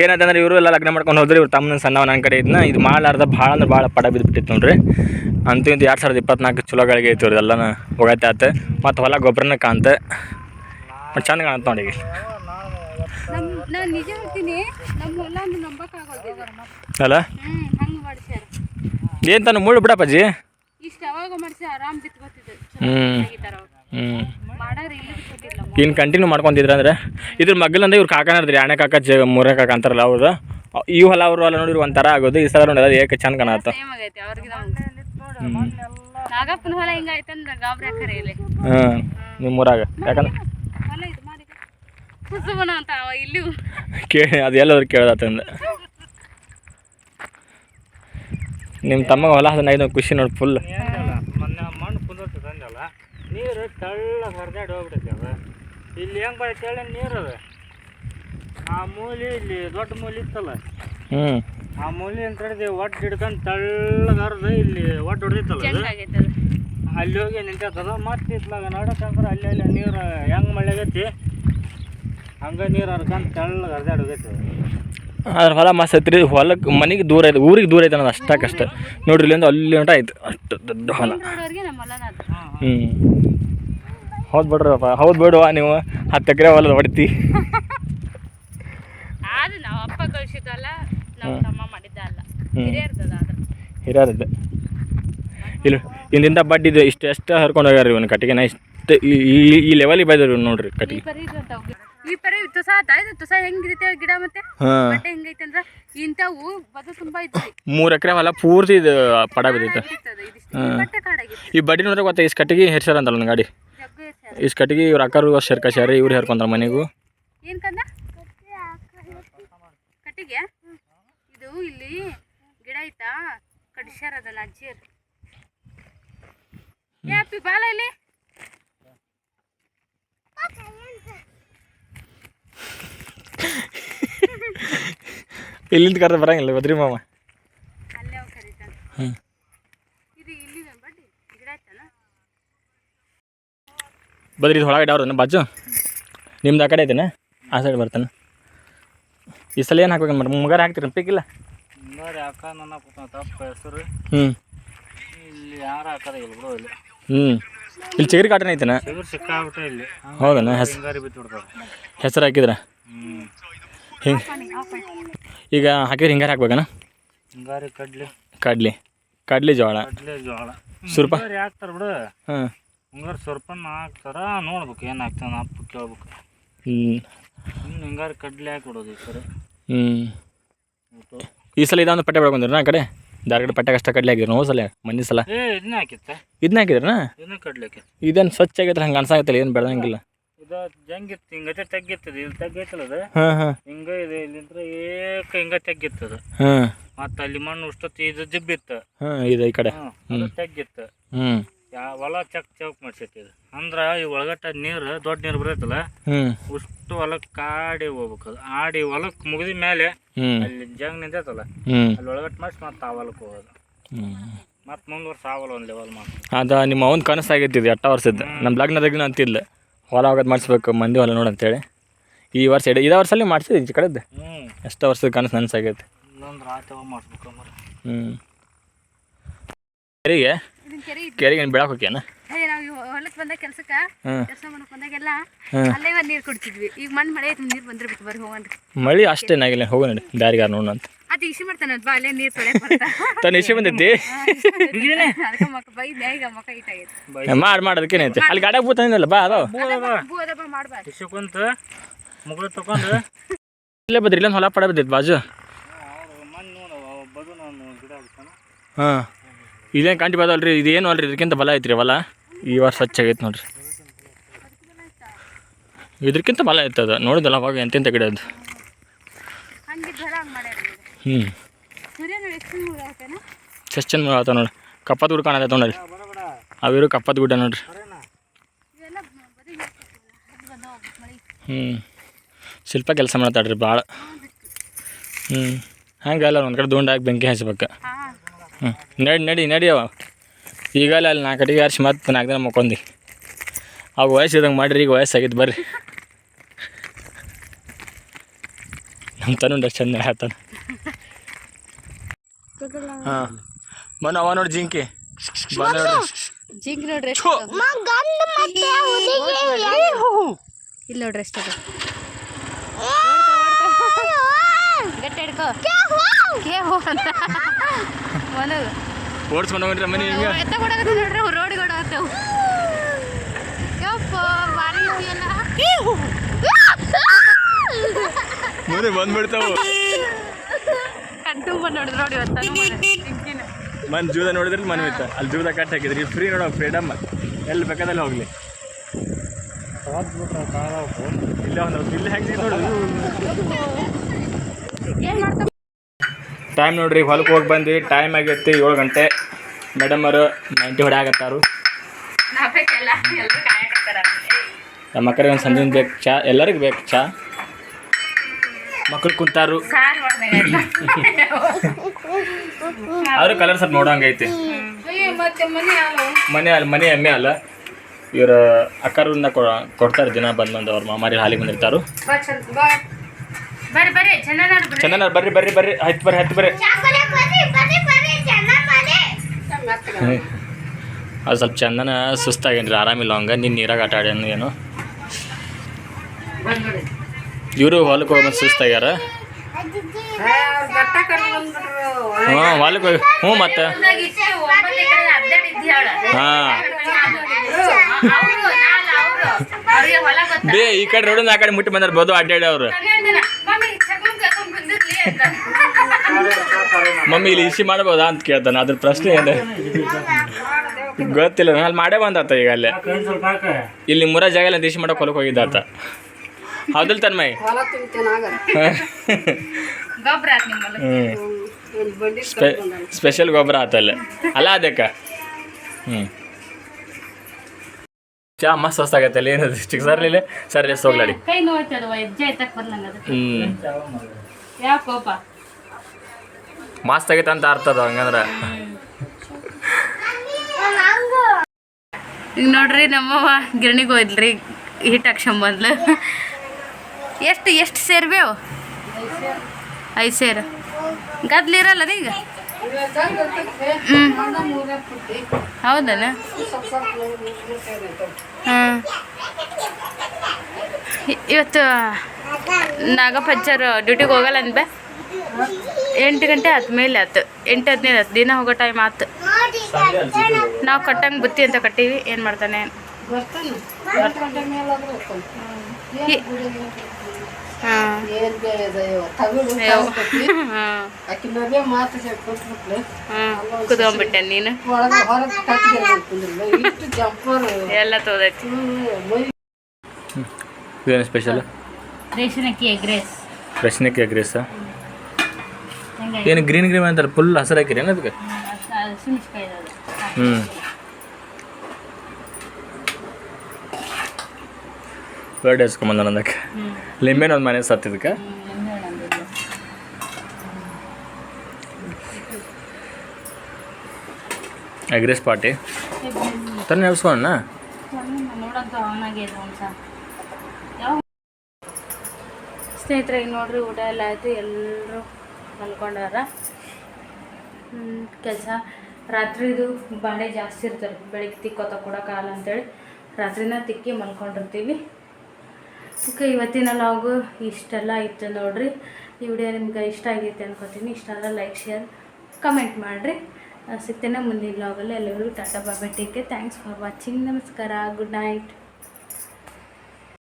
ಏನಂತಂದ್ರೆ ಇವರು ಎಲ್ಲ ಲಗ್ನ ಮಾಡ್ಕೊಂಡು ಹೋದ್ರೆ ಇವ್ರು ತಮ್ಮನ ಸಣ್ಣವ ನನ್ನ ಕಡೆ ಇದನ್ನ ಇದು ಮಾಡಲಾರ್ದ ಭಾಳ ಅಂದ್ರೆ ಭಾಳ ಪಡ ಬಿದ್ದುಬಿಟ್ಟಿತ್ತು ನೋಡ್ರಿ. ಅಂತೂ ಇದು ಎರಡು ಸಾವಿರದ ಇಪ್ಪತ್ನಾಲ್ಕು ಚಲೋ ಐತೆ ಐತಿ ಇವ್ರದ್ದು ಎಲ್ಲನ. ಹೋಗತ್ತೆ ಆತ. ಮತ್ತು ಹೊಲ ಗೊಬ್ಬರನ ಕಾಂತ ಮತ್ತು ಚಂದ ಕಾಣುತ್ತೆ ನೋಡಿ ನಮ್ಮ ನಾನು ನಿಜ ಹೇಳ್ತೀನಿ ನಮ್ಮ ಹೊಲ ಅಂದ್ರೆ ನಂಬಕ್ಕಾಗೋದಿಲ್ಲ ಅಲ್ಲ? ಹ್ಞೂ ಹಂಗೆ ಮಾಡಿಸ್ಯಾರ. ಏನು ತಾನು ಮುಳ್ಳು ಬಿಡಪ್ಪಾಜಿ? ಇಷ್ಟು ಅವಾಗ ಮಾಡಿಸಿ ಆರಾಮ್ ಬಿತ್ಕೋತಿದ್ರು ಹ್ಞೂ ತೆಗಿತಾರ ಅವ್ರು. ಹ್ಞೂ ಮಾಡಾರ ಇಲ್ಲಿ ಬಿತ್ಕೋತಿಲ್ಲ ಇನ್ನು ಕಂಟಿನ್ಯೂ ಮಾಡ್ಕೊಂತಿದ್ರ ಅಂದ್ರೆ ಇದ್ರ ಮಗ್ಗಲಂದ್ರೆ ಇವ್ರು ಕಾಕನ ಇರ್ತಾರೆ ಆಣೆ ಕಾಕ ಜ ಮೂರನೇ ಕಾಕ ಅಂತಾರಲ್ಲ ಅವ್ರು. ಈ ಹೊಲ ಅವ್ರ ಹೊಲ ನೋಡಿ ಒಂಥರ ಆಗೋದು ಈ ಸಲ ನೋಡಿದ್ರೆ ಏಕೆ ಚಂದ ಕಾಣತ್ತ. ಸೇಮ್ ಆಗೈತೆ ಅವ್ರಿಗೆ ನಮ್ಗೆ ನಾಗಪ್ಪನ ಹೊಲ ಹಿಂಗಾಯ್ತು ಅಂದ್ರೆ ಗಾಬ್ರಿ ಹಾಕರಿ ಇಲ್ಲಿ. ಹ್ಞೂ ನಿಮ್ಮ ಊರಾಗ ಯಾಕಂದ್ರೆ ಕುಸುಮನ ಅಂತ ಅವ ಇಲ್ಲಿ ಕೇಳಿ ಅದು ಎಲ್ಲಾದ್ರು ಕೇಳ್ದಾತಂದ ನಿಮ್ಮ ತಮ್ಮ ಹೊಲ ಹದಿನೈದು ಖುಷಿ ನೋಡಿ ಫುಲ್ ಮೊನ್ನೆ ಮಣ್ಣು ಕುಂದಿರ್ತು ಅಂದಲ್ಲ ನೀರು ತಳ್ಳ ಹರಿದಾಡಿ ಹೋಗ್ಬಿಟ್ಟೈತೆ ಅದು. ಇಲ್ಲಿ ಹೆಂಗೆ ಬರುತ್ತೆ ಹೇಳಿ ನೀರು ಅದು. ಆ ಮೂಲಿ ಇಲ್ಲಿ ದೊಡ್ಡ ಮೂಲಿ ಇತ್ತಲ್ಲ? ಹ್ಞೂ ಆ ಮೂಲಿ ಅಂತ ಹಿಡಿದು ಒಟ್ಟು ಹಿಡ್ಕೊಂಡು ತಳ್ಳ ಹರಿದು ಇಲ್ಲಿ ಒಟ್ಟು ಹೊಡೆದಿತ್ತಲ್ಲ ಅಲ್ಲಿ ಹೋಗಿ ನಿಂತದ ಮತ್ತೆ ಇತ್ಲಾಗ ನಡಕಂದ್ರೆ ಅಲ್ಲಿ ಅಲ್ಲಿ ನೀರು ಹೆಂಗೆ ಮಳೆಗೈತಿ ಹಂಗೆ ನೀರು ಹರ್ಕೊಂಡು ತೆಳ್ಳಗೆ ಹರಿದಾಡಿ ಹೋಗೈತೆ. ಅದ್ರ ಹೊಲ ಮಸ್ತ್ ಐತ್ರಿ. ಹೊಲಕ್ಕೆ ಮನೆಗೆ ದೂರ ಐತೆ ಊರಿಗೆ ದೂರ ಐತೆ ಅನ್ನೋದು ಕಷ್ಟ ನೋಡ್ರಿ ಇಲ್ಲಿಂದ ಅಲ್ಲಿ ಗಂಟ ಆಯ್ತು. ಅಷ್ಟು ದೊಡ್ಡ ಹೊಲ. ಹ್ಞೂ ಹೌದು ಬಿಡ್ರಪ್ಪ ಹೌದು ಬಿಡುವ ನೀವು ಹತ್ತು ಎಕರೆ ಹೊಲದ ಹೊಡಿತಿ. ಅದು ನಾವು ಅಪ್ಪ ಕಳ್ಸಿದ್ದಲ್ಲ ನಮ್ಮ ತಮ್ಮ ಮಾಡಿದ್ದ ಅಲ್ಲ. ಹ್ಮ್. ಹಿರಿಯರ್ದದ ಹಿರಿಯರದ್ದು. ಇಲ್ಲಿ ಇಂದಿಂದ ಬಡ್ಡಿ ಇದು ಇಷ್ಟು ಎಷ್ಟು ಹರ್ಕೊಂಡು ಹೋಗ್ಯಾರ ಇವನು ಕಟ್ಟಿಗೆನ. ಇಷ್ಟು ಈ- ಈ- ಲೆವೆಲಿಗೆ ಬೈದ್ರು ಇವ್ನು ನೋಡ್ರಿ ಕಟ್ಟಿಗೆ. ಈ ಪರಿ ತುಸ ಇದು ತುಸ ಹೆಂಗಿರುತ್ತೆ ಗಿಡ ಮತ್ತೆ? ಬಟ್ಟೆ ಹೆಂಗೈತೆ ಅಂದ್ರೆ ಇಂಥವು ಬದು ತುಂಬಾ ಇದ್ರಿ ಮೂರು ಎಕರೆ ಹೊಲ ಪೂರ್ತಿ ಇದು ಪಡ ಬಿದ್ದೈತೆ ಈ ಬಡ್ಡಿ ನೋಡ್ರೆ ಗೊತ್ತ ಇಷ್ಟು ಕಟ್ಟಿಗೆ ಹೆರ್ಸ್ಯಾರ ಅಂತಲ್ಲ ನನ್ನ ಗಾಡಿ. ಇಷ್ಟು ಕಟ್ಟಿಗೆ ಇವ್ರ ಅಕ್ಕರು ಶರ್ಕಶ್ಯಾರ ಇವ್ರು ಹೇರ್ಕೊಂತಾರ ಮನೆಗೂ. ಏನ್ ಕಂದ? ಕಟ್ಟಿಗೆ? ಇದು ಇಲ್ಲಿ ಗಿಡ ಐತಾ? ಕಡಿಸ್ಯಾರ ಅದನ್ನ ಅಜ್ಜಿಯರ್. ಏ ಅಪ್ಪಿ ಬಾಲ ಇಲ್ಲಿ. <laughs> ಇಲ್ಲಿಂದ ಕರೆದು ಬರಂಗಿಲ್ಲ ಬದ್ರಿ ಮಾಮ. ಹ್ಞೂ ಬದ್ರಿ ಇದು ಒಳಗಡೆ ಅವ್ರನ್ನ ಬಾಜು. ನಿಮ್ದು ಆ ಕಡೆ ಐತೆನ ಆ ಸೈಡ್ ಬರ್ತಾನೆ. ಈ ಸಲ ಏನು ಹಾಕ್ಬೇಕು ಮೇಡಮ್ ಮುಂಗಾರ ಹಾಕ್ತೀರಿ ಪಿಕ್ಕಿಲ್ಲ? ಹ್ಞೂ ಇಲ್ಲಿ ಯಾರು ಹಾಕೋದಿಲ್ಲ ಬಿಡು ಇಲ್ಲಿ. ಹ್ಞೂ ಇಲ್ಲಿ ಚಿಗರಿ ಕಾಟನ್ ಐತೆನ? ಸಿಕ್ಕಾಬಿಟ್ಟೆ ಇಲ್ಲಿ. ಹೌದನ? ಹೆಸ್ ಹಿಂಗಾರಿ ಬಿದ್ದು ಬಿಡ್ತಾರೆ ಹೆಸರು ಹಾಕಿದ್ರ? ಹಿಂಗೆ ಈಗ ಹಾಕಿದ್ರೆ ಹಿಂಗಾರು ಹಾಕ್ಬೇಕನ? ಹಿಂಗಾರಿ ಕಡ್ಲಿ. ಕಡ್ಲಿ. ಕಡ್ಲಿ ಜೋಳ. ಸ್ವಲ್ಪ ಜೋಳ. ಸುರ್ಪ? ಹಿಂಗಾರಿ ಹಾಕ್ತಾರೆ ಬಿಡು. ಹಾಂ. ಹಿಂಗಾರಿ ಸ್ವಲ್ಪನ ಹಾಕ್ತಾರ ನೋಡ್ಬೇಕು ಏನು ಹಾಕ್ತಾನ ಅಪ್ಪ ಕೇಳ್ಬೇಕು. ಹ್ಞೂ ಇನ್ನು ಹಿಂಗಾರಿ ಕಡ್ಲೆ ಹಾಕಿ ಬಿಡೋದು ಈ ಸರಿ. ಹ್ಞೂ ಈ ಸಲ ಇದೊಂದು ಪಟ್ಟೆ ಬೆಳ್ಕೊಂಡಿರ ಆ ಕಡೆ? ದಾರಗಡೆ ಪಟ್ಟ ಅಷ್ಟ ಕಡ್ಲಿ ಆಗಿದ್ರು ಹೋದ್ ಸಲ? ಮನೆ ಸಲ? ಏ ಇದನ್ನ ಹಾಕಿದ್ರ ಇದನ್ನ ಹಾಕಿದ್ರನ? ಇದನ್ನ ಕಡ್ಲಿಕ್ಕೆ ಇದೇನು ಸ್ವಚ್ಛ ಆಗಿದ್ರೆ ಹಂಗೆ ಅನ್ಸಾಗತ್ತಲ್ಲ ಏನು ಬೆಳೆದಂಗಿಲ್ಲ. ಇದು ಜಂಗಿತ್ತು ಹಿಂಗತೆ ತಗ್ಗಿತ್ತದ ಇದು ತಗ್ಗೈತಲ್ಲ ಅದು? ಹಾಂ ಹಾಂ. ಹಿಂಗ ಇದೆ ಇಲ್ಲಿಂದ್ರೆ ಏಕ ಹಿಂಗ ತೆಗ್ಗಿತ್ತದ ಹಾಂ. ಮತ್ತ ಅಲ್ಲಿ ಮಣ್ಣು ಉಷ್ಟೊತ್ತಿ ಇದು ಜಿಬ್ಬಿತ್ತು. ಹಾಂ ಇದು ಈ ಕಡೆ. ತೆಗ್ಗಿತ್ತು ಹ್ಞೂ ಯಾ ಹೊಲ ಚಕ್ ಚೌಕ್ ಮಾಡ್ಸೈತಿ ಇದು. ಅಂದ್ರ ಈ ಒಳಗಟ್ಟ ನೀರು ದೊಡ್ಡ ನೀರು ಬರೈತಲ್ಲ ಉಷ್ಟು ಹೊಲಕ್ಕೆ ಕಾಡಿ ಹೋಗ್ಬೇಕು ಅದು. ಆಡಿ ಹೊಲಕ್ಕೆ ಮುಗಿದ ಮೇಲೆ ಅಲ್ಲಿ ಜಂಗ್ ನಿಂತೈತಲ್ಲ ಅಲ್ಲಿ ಒಳಗಟ್ಟು ಮಾಡಿಸಿ ಮತ್ತೆ ಆ ಹೊಲಕ್ಕೆ ಹೋಗೋದು. ಮತ್ತೆ ಮುಂದುವರ್ಸ ಆಗಲ್ಲ ಒಂದ್ ಲೆವೆಲ್ ಮಾಡಿ ಅದ ನಿಮ್ಮ ಅವನ ಕನಸಾಗೈತಿ ಇದು ಎಟ್ಟ ವರ್ಷದ್ದು ನಮ್ಮ ಲಗ್ನದಾಗಿನ ಅಂತಿಲ್ಲ ಹೊಲ ಆಗದ್ ಮಾಡಿಸ್ಬೇಕು ಮಂದಿ ಹೊಲ ನೋಡು ಅಂತೇಳಿ. ಈ ವರ್ಷ ಇಡ ಇದೇ ವರ್ಷಲ್ಲಿ ಮಾಡಿಸಿದೆ ಈ ಕಡೆದ್ದು ಎಷ್ಟು ವರ್ಷದ ಕನಸು ನನಸಾಗೈತೆ ಇನ್ನೊಂದು ರಾತ್ರಿ ಮಾಡಿಸ್ಬೇಕು ಹ್ಞೂ ಕೆರೆ ಕೆರೆಗೆ ಏನು ಬೆಳಕ್ಕೆ ಹೋಗ್ಯಾನ? ಅದೇ ನಾವು ಹೊಲಕ್ಕೆ ಬಂದಾಗ ಕೆಲ್ಸಕ್ಕೆ ಕೆಲಸ ಮಾಡಕ್ ಬಂದಾಗೆಲ್ಲ. ಅಲ್ಲೇ ಒಂದು ನೀರು ಕುಡ್ತಿದ್ವಿ. ಈಗ ಮಣ್ಣು ಮಳೆ ಐತೆ ನೀರು ಬಂದ್ರೆ ಬಿಟ್ಟು ಬರ್ರಿ ಹೋಗೋಣ ಮಳೆ ಅಷ್ಟೇನಾಗಿಲ್ಲ ಹೋಗೋಣ ನಡಿ ದಾರಿಗಾರ ನೋಡು ಅಂತ. ಅದು ಇಸಿ ಮಾಡ್ತಾನೆ ಬಾ ಅಲ್ಲೇ ನೀರು ತೊಳೆ ಬರ್ತಾ ಇಸಿ ಬಂದೈತಿ? ಮಾಡಿ ಮಾಡೋದಕ್ಕೇನೈತಿ ಅಲ್ಲಿ ಗಾಡಿಯಾಗ ಬೂತಂದಿಲ್ಲ ಬಾ ಅದಾವ. ಕುಂತ ಮುಗುಳು ತಗೊಂಡು ಇಲ್ಲೇ ಬದ್ರಿ ಇಲ್ಲೊಂದು ಹೊಲ ಪಡ ಬಿದ್ದೈತೆ ಬಾಜು. ಹಾ ಮಣ್ಣು ನೋಡು ಬದು ನಾನು ಗಿಡ ಹಾಕ್ತಾನೆ ಹಾಂ. ಇದೇನು ಕಂಟಿ ಬದಲ್ರಿ ಇದು ಏನು ಅಲ್ರಿ? ಇದಕ್ಕಿಂತ ಬಲ ಐತ್ರಿ ಹೊಲ ಈ ವರ್ಷ ಸ್ವಚ್ಛ ಆಗೈತೆ ನೋಡ್ರಿ. ಇದಕ್ಕಿಂತ ಬಲ ಐತೆ ಅದು. ನೋಡಿದಲ್ಲ ಅವಾಗ ಎಂತೆಂತ ಗಿಡ ಅದು. ಹ್ಞೂ ಹಂಗೆ ಎಷ್ಟು ಎಷ್ಟು ಚಂದ ಆತ ನೋಡ್ರಿ. ಕಪ್ಪದ ಗುಡ್ ಕಾಣತ್ತೆ ನೋಡ್ರಿ. ಅವಿರು ಕಪ್ಪತ್ ಗುಡ್ಡ ನೋಡ್ರಿ. ಹ್ಞೂ ಶಿಲ್ಪ ಕೆಲಸ ಮಾಡ್ತಾಳ್ರಿ ಭಾಳ ಹ್ಞೂ ಹಂಗಲ್ಲ ಒಂದು ಕಡೆ ದುಂಡಾಗಿ ಬೆಂಕಿ ಹಚ್ಬೇಕು ಹ್ಞೂ ನಡಿ ನಡಿ ನಡಿಯವ ಈಗಲ್ಲ ಅಲ್ಲಿ ನಾಲ್ಕು ಕಟ್ಟಿಗೆ ಹರ್ಸಿ ಮತ್ತೆ ನಾಲ್ಕು ದಿನ ಮಕ್ಕೊಂದು ಅವಾಗ ವಯಸ್ಸಿದಂಗೆ ಮಾಡ್ರಿ ಈಗ ವಯಸ್ಸಾಗಿದ್ದು ಬರ್ರಿ. ನಮ್ಮ ತನುಂಡ ಚಂದ ಹೇಳ್ತಾನೆ. ಹಾಂ. ಮನ ಅವ ನೋಡಿ ಜಿಂಕಿ. ಜಿಂಕ್ ನೋಡ್ರಿ. ಇಲ್ಲಿ ನೋಡ್ರಿ ಅದು ಗಟ್ಟಿ ಹಿಡ್ಕೋ ಕೇ ಹೋ ಅಂತ. ಮನದು ಓಡಿಸ್ಕೊಂಡು ಹೋಗ್ರಿ ಮನೆ ಹಿಂಗೆ. ಎತ್ತ ಕೊಡಕತ್ತ ನೋಡ್ರಿ ರೋಡ್ ಓಡಾಕತ್ತವು ಯಪ್ಪ ಭಾರಿ ಇದೆಯಲ್ಲ. ಮುಂದೆ ಬಂದ್ಬಿಡ್ತಾವು. ಕಟ್ಟು ಬಂದು ನೋಡಿದ್ರು ನೋಡಿ ಇವತ್ತು ಮನ್. ಜೂದ ನೋಡಿದ್ರೆ ಮನೆ ಇತ್ತು ಅಲ್ಲಿ ಜೂದ ಕಟ್ ಹಾಕಿದ್ರಿ ಫ್ರೀ ನೋಡೋ ಫ್ರೀಡಮ್ ಎಲ್ಲಿ ಬೇಕಾದಲ್ಲಿ ಹೋಗ್ಲಿ. ಇಲ್ಲ ಒಂದು ಇಲ್ಲಿ ಹಾಕಿ ನೋಡು ಏನು ಮಾಡ್ತಾ ಟೈಮ್ ನೋಡ್ರಿ ಹೊಲಕ್ಕೆ ಹೋಗಿ ಬಂದ್ವಿ. ಟೈಮ್ ಆಗೈತಿ ಏಳು ಗಂಟೆ. ಮೇಡಮ್ ಅವರು ನೈಂಟಿ ಹೊಡೆ ಆಗತ್ತಾರು. ನಮ್ಮ ಮಕ್ಕಳಿಗೆ ಒಂದು ಸಂಜೆ ಬೇಕು ಚಾ. ಎಲ್ಲರಿಗೂ ಬೇಕು ಚಾ? ಮಕ್ಕಳು ಕುಂತಾರು. ಅವರು ಕಲರ್ ಸ್ವಲ್ಪ ನೋಡೋಂಗೈತಿ ಮನೆ ಅಲ್ಲ ಮನೆ ಎಮ್ಮೆ ಅಲ್ಲ ಇವರು ಅಕ್ಕರಿಂದ ಕೊಡ್ತಾರೆ, ದಿನ ಬಂದು ಬಂದು ಅವ್ರ ಮಾಮಾರಿ ಹಾಲಿಗೆ ಬಂದಿರ್ತಾರು. ಬರ್ರಿ ಬರ್ರಿ ಚೆನ್ನಾಗಿ ಬರ್ರಿ. ಚಂದನ ಬರ್ರಿ ಬರ್ರಿ ಬರ್ರಿ. ಹತ್ತು ಬರ್ರಿ ಹತ್ತು ಬರ್ರಿ. ಅದು ಸ್ವಲ್ಪ ಚಂದನ ಸುಸ್ತಾಗೇನ್ರಿ ಆರಾಮಿಲ್ಲ ಹಂಗೆ ನೀನು ನೀರಾಗ ಆಟ ಆಡ್ಯಾನ ಏನು? ಇವರು ಹೊಲಕ್ಕೆ ಹೋಗಿ ಬಂದು ಸುಸ್ತಾಗ್ಯಾರ? ಹ್ಞೂ ಹೊಲಕ್ಕೆ ಹೋಗಿ ಹ್ಞೂ ಮತ್ತೆ. ಹಾಂ. ಬೇ, ಈ ಕಡೆ ರೋಡಿಂದ ಆ ಕಡೆ ಮುಟ್ಟಿ ಬಂದ್ರೆ ಬೋದು ಅಡ್ಡಾಡಿ ಅವರು. ಮಮ್ಮಿ ಇಲ್ಲಿ ಇಸಿ ಮಾಡ್ಬೋದಾ ಅಂತ ಕೇಳ್ತಾನೆ. ಅದ್ರ ಪ್ರಶ್ನೆ ಏನು ಗೊತ್ತಿಲ್ಲ ಅಲ್ಲಿ ಮಾಡೇ ಬಂದಾತ ಈಗ ಅಲ್ಲೇ. ಇಲ್ಲಿ ಮುರ ಜಾಗ ಎಲ್ಲ ಇಸಿ ಮಾಡಕ್ಕೆ ಹೊಲಕ್ಕೆ ಹೋಗಿದ್ದಾತ. ಹೌದಿಲ್ಲ ತನ್ಮಯ್? ಸ್ಪೆಷಲ್ ಗೊಬ್ಬರ ಆತಲ್ಲ ಅಲ್ಲ. ಅದಕ್ಕೆ? ಹ್ಞೂ ಚಾ ಮಸ್ತ್ ಹೊಸ್ತಾಗತ್ತಲ್ಲ ಏನದು ಚಿಕ್ಕ ಸರ್ಲಿಲ್ಲ ಸರ್ ಎಷ್ಟು ಹೋಗ್ಲಾಡಿ ಕೈ ಹ್ಞೂ ಮಸ್ತ್ ಆಗೈತೆ ಅಂತ ಅರ್ಥ ಅದ ಹಂಗಂದ್ರೆ. ಈಗ ನೋಡ್ರಿ ನಮ್ಮವ್ವ ಗಿರಣಿಗೆ ಹೋಯ್ದ್ರಿ ಹಿಟ್ ಹಾಕ್ಸ್ಕೊಂಬಂದ್ಲು ಎಷ್ಟು ಎಷ್ಟು ಸೇರ್ಬೇವು? ಐದು ಸೇರು. ಗದ್ಲಿರಲ್ಲ ಈಗ? ಹೌದನ ಹಾಂ. ಇವತ್ತು ನಾಗಪಂಚರ್ ಡ್ಯೂಟಿಗೆ ಹೋಗಲ್ಲ ಅನ್ಬೆ ಎಂಟು ಗಂಟೆ ಆತು, ಮೇಲೆ ಆತು. ಎಂಟು ಹದಿನೈದು ಆತು. ದಿನ ಹೋಗೋ ಟೈಮ್ ಆತು. ನಾವು ಕಟ್ಟಂಗೆ ಬುತ್ತಿ ಅಂತ ಕಟ್ಟೀವಿ. ಏನು ಮಾಡ್ತಾನೆ? ಏನ್ ಆಕಿನವ್ರಿಗೆ ಮಾತು ಕೊಟ್ಬಿಟ್ಲು. ನೀನು? ಒಳಗೆ ಹೊರಗೆ ಇಷ್ಟು ಜಂಪರ್. ಎಲ್ಲ ತೋದೈತಿ ಸ್ಪೆಷಲ್ ರೇಷನ್ ಅಕ್ಕಿ ಎಗ್ ರೈಸ್ ಅಕ್ಕಿ ಏನು ಗ್ರೀನ್ ಗ್ರೀನ್ ಅಂತಾರೆ ಫುಲ್ ಹಸಿರು ಹಾಕಿರಿ ಏನು ಅದಕ್ಕೆ? ಹ್ಞೂ ಬರ್ಡ್ ಹಚ್ಕೊಂಬಂದ ನಂದಕ್ಕೆ ಲಿಂಬೆ ಲಿಂಬೆನ ಒಂದು ಮನೆ ಸತ್ತಿದ್ದಕ್ಕೆ ಎಗ್ರೆಸ್ ಪಾರ್ಟಿ ತನ್ನ ನೆನೆಸ್ಕೊಂಡ ನೋಡಂತ ಅವನಾಗಿದೆ ಒಂದ್ಸ ಯಾವ ಸ್ನೇಹಿತರೆ ಈಗ ನೋಡ್ರಿ ಊಟ ಎಲ್ಲ ಆಯಿತು. ಎಲ್ಲರೂ ಮಲ್ಕೊಂಡಾರ. ಕೆಲಸ. ರಾತ್ರಿದು ಬಾಳೆ ಜಾಸ್ತಿ ಇರ್ತಾರೆ ಬೆಳಿಗ್ಗೆ ತಿಕ್ಕೋತ ಕೊಡೋಕ್ಕಾಗಲ್ಲ ಅಂತೇಳಿ. ರಾತ್ರಿನ ತಿಕ್ಕಿ ಮಲ್ಕೊಂಡಿರ್ತೀವಿ. ಓಕೆ ಇವತ್ತಿನ ಲಾಗು ಇಷ್ಟೆಲ್ಲ ಇತ್ತು ನೋಡಿರಿ. ಈ ವಿಡಿಯೋ ನಿಮ್ಗೆ ಇಷ್ಟ ಆಗೈತೆ ಅನ್ಕೋತೀನಿ. ಇಷ್ಟ ಆದರೆ ಲೈಕ್ ಶೇರ್ ಕಮೆಂಟ್ ಮಾಡಿರಿ. ಸಿಗ್ತೇನೆ ಮುಂದಿನ ಲಾಗಲ್ಲಿ ಎಲ್ಲರಿಗೂ ಟಾಟಾ ಬಾಬಾ ಟೇಕೆ. ಥ್ಯಾಂಕ್ಸ್ ಫಾರ್ ವಾಚಿಂಗ್ ನಮಸ್ಕಾರ. Good night